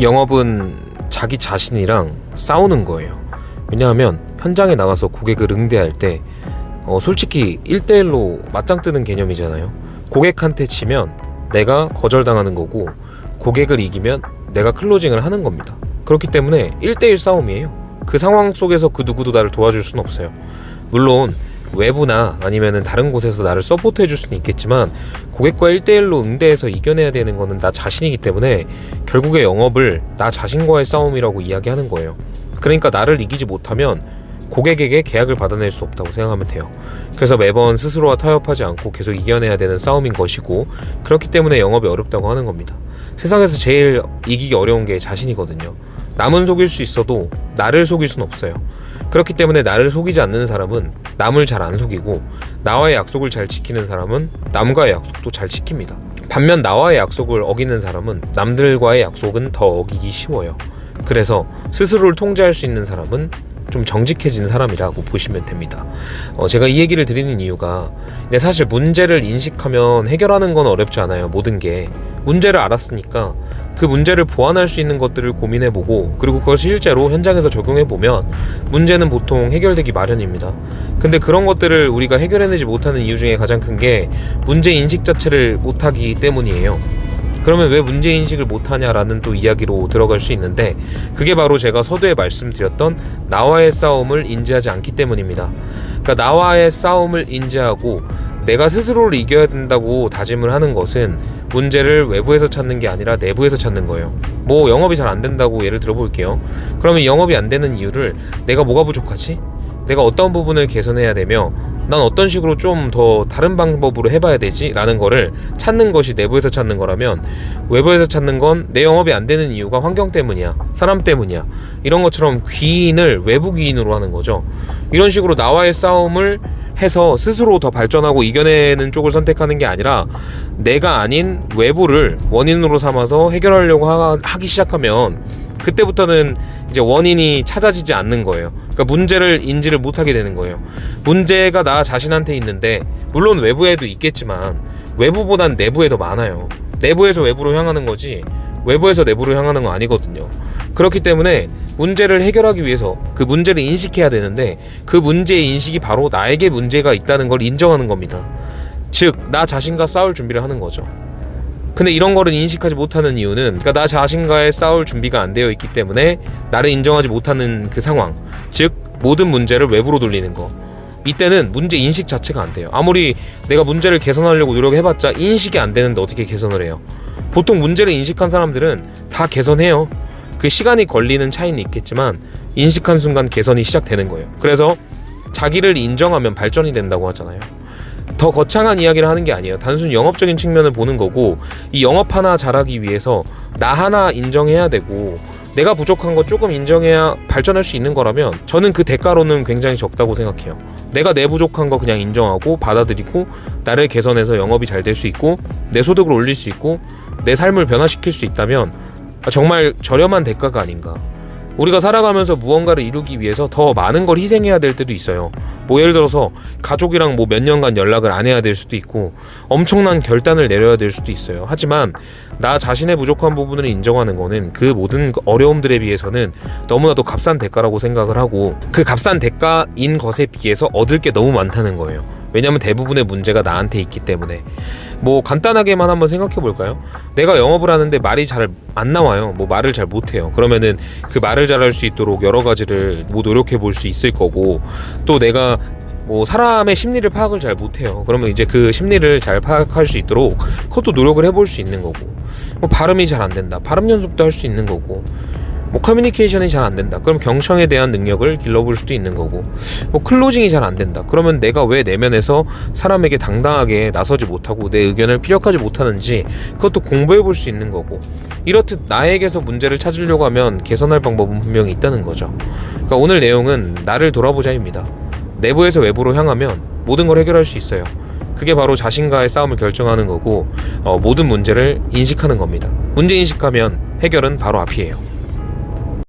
영업은 자기 자신이랑 싸우는 거예요. 왜냐하면 현장에 나가서 고객을 응대할 때 어, 솔직히 1대1로 맞짱 뜨는 개념이잖아요. 고객한테 치면 내가 거절당하는 거고 고객을 이기면 내가 클로징을 하는 겁니다. 그렇기 때문에 1대1 싸움이에요. 그 상황 속에서 그 누구도 나를 도와줄 수는 없어요. 물론 외부나 아니면은 다른 곳에서 나를 서포트 해줄 수는 있겠지만 고객과 1대1로 응대해서 이겨내야 되는 거는 나 자신이기 때문에 결국에 영업을 나 자신과의 싸움이라고 이야기하는 거예요. 그러니까 나를 이기지 못하면 고객에게 계약을 받아낼 수 없다고 생각하면 돼요. 그래서 매번 스스로와 타협하지 않고 계속 이겨내야 되는 싸움인 것이고 그렇기 때문에 영업이 어렵다고 하는 겁니다. 세상에서 제일 이기기 어려운 게 자신이거든요. 남은 속일 수 있어도 나를 속일 수는 없어요. 그렇기 때문에 나를 속이지 않는 사람은 남을 잘 안 속이고 나와의 약속을 잘 지키는 사람은 남과의 약속도 잘 지킵니다. 반면 나와의 약속을 어기는 사람은 남들과의 약속은 더 어기기 쉬워요. 그래서 스스로를 통제할 수 있는 사람은 좀 정직해진 사람이라고 보시면 됩니다. 어, 제가 이 얘기를 드리는 이유가 근데 사실 문제를 인식하면 해결하는 건 어렵지 않아요. 모든 게 문제를 알았으니까 그 문제를 보완할 수 있는 것들을 고민해보고 그리고 그걸 실제로 현장에서 적용해보면 문제는 보통 해결되기 마련입니다. 근데 그런 것들을 우리가 해결해내지 못하는 이유 중에 가장 큰 게 문제 인식 자체를 못하기 때문이에요. 그러면 왜 문제 인식을 못하냐라는 또 이야기로 들어갈 수 있는데 그게 바로 제가 서두에 말씀드렸던 나와의 싸움을 인지하지 않기 때문입니다. 그러니까 나와의 싸움을 인지하고 내가 스스로를 이겨야 된다고 다짐을 하는 것은 문제를 외부에서 찾는 게 아니라 내부에서 찾는 거예요. 뭐 영업이 잘 안 된다고 예를 들어 볼게요. 그러면 영업이 안 되는 이유를 내가 뭐가 부족하지? 내가 어떤 부분을 개선해야 되며 난 어떤 식으로 좀 더 다른 방법으로 해봐야 되지? 라는 거를 찾는 것이 내부에서 찾는 거라면 외부에서 찾는 건 내 영업이 안 되는 이유가 환경 때문이야. 사람 때문이야. 이런 것처럼 귀인을 외부 귀인으로 하는 거죠. 이런 식으로 나와의 싸움을 해서 스스로 더 발전하고 이겨내는 쪽을 선택하는 게 아니라 내가 아닌 외부를 원인으로 삼아서 해결하려고 하, 하기 시작하면 그때부터는 이제 원인이 찾아지지 않는 거예요. 그러니까 문제를 인지를 못하게 되는 거예요. 문제가 나 자신한테 있는데 물론 외부에도 있겠지만 외부보단 내부에 더 많아요. 내부에서 외부로 향하는 거지 외부에서 내부로 향하는 건 아니거든요. 그렇기 때문에 문제를 해결하기 위해서 그 문제를 인식해야 되는데 그 문제의 인식이 바로 나에게 문제가 있다는 걸 인정하는 겁니다. 즉, 나 자신과 싸울 준비를 하는 거죠. 근데 이런 거를 인식하지 못하는 이유는 그러니까 나 자신과의 싸울 준비가 안 되어 있기 때문에 나를 인정하지 못하는 그 상황 즉 모든 문제를 외부로 돌리는 거 이때는 문제 인식 자체가 안 돼요. 아무리 내가 문제를 개선하려고 노력해봤자 인식이 안 되는데 어떻게 개선을 해요? 보통 문제를 인식한 사람들은 다 개선해요. 그 시간이 걸리는 차이는 있겠지만 인식한 순간 개선이 시작되는 거예요. 그래서 자기를 인정하면 발전이 된다고 하잖아요 더 거창한 이야기를 하는 게 아니에요. 단순 영업적인 측면을 보는 거고 이 영업 하나 잘하기 위해서 나 하나 인정해야 되고 내가 부족한 거 조금 인정해야 발전할 수 있는 거라면 저는 그 대가로는 굉장히 적다고 생각해요. 내가 내 부족한 거 그냥 인정하고 받아들이고 나를 개선해서 영업이 잘 될 수 있고 내 소득을 올릴 수 있고 내 삶을 변화시킬 수 있다면 정말 저렴한 대가가 아닌가. 우리가 살아가면서 무언가를 이루기 위해서 더 많은 걸 희생해야 될 때도 있어요. 뭐 예를 들어서 가족이랑 뭐 몇 년간 연락을 안 해야 될 수도 있고 엄청난 결단을 내려야 될 수도 있어요. 하지만 나 자신의 부족한 부분을 인정하는 거는 그 모든 어려움들에 비해서는 너무나도 값싼 대가라고 생각을 하고 그 값싼 대가인 것에 비해서 얻을 게 너무 많다는 거예요. 왜냐하면 대부분의 문제가 나한테 있기 때문에 뭐 간단하게만 한번 생각해 볼까요? 내가 영업을 하는데 말이 잘 안 나와요. 뭐 말을 잘 못해요. 그러면은 그 말을 잘할 수 있도록 여러 가지를 뭐 노력해 볼 수 있을 거고 또 내가 뭐 사람의 심리를 파악을 잘 못해요. 그러면 이제 그 심리를 잘 파악할 수 있도록 그것도 노력을 해볼 수 있는 거고 뭐 발음이 잘 안 된다. 발음 연습도 할 수 있는 거고 뭐 커뮤니케이션이 잘 안 된다. 그럼 경청에 대한 능력을 길러볼 수도 있는 거고, 뭐 클로징이 잘 안 된다. 그러면 내가 왜 내면에서 사람에게 당당하게 나서지 못하고 내 의견을 피력하지 못하는지 그것도 공부해 볼 수 있는 거고, 이렇듯 나에게서 문제를 찾으려고 하면 개선할 방법은 분명히 있다는 거죠. 그러니까 오늘 내용은 나를 돌아보자입니다. 내부에서 외부로 향하면 모든 걸 해결할 수 있어요. 그게 바로 자신과의 싸움을 결정하는 거고 어, 모든 문제를 인식하는 겁니다. 문제 인식하면 해결은 바로 앞이에요.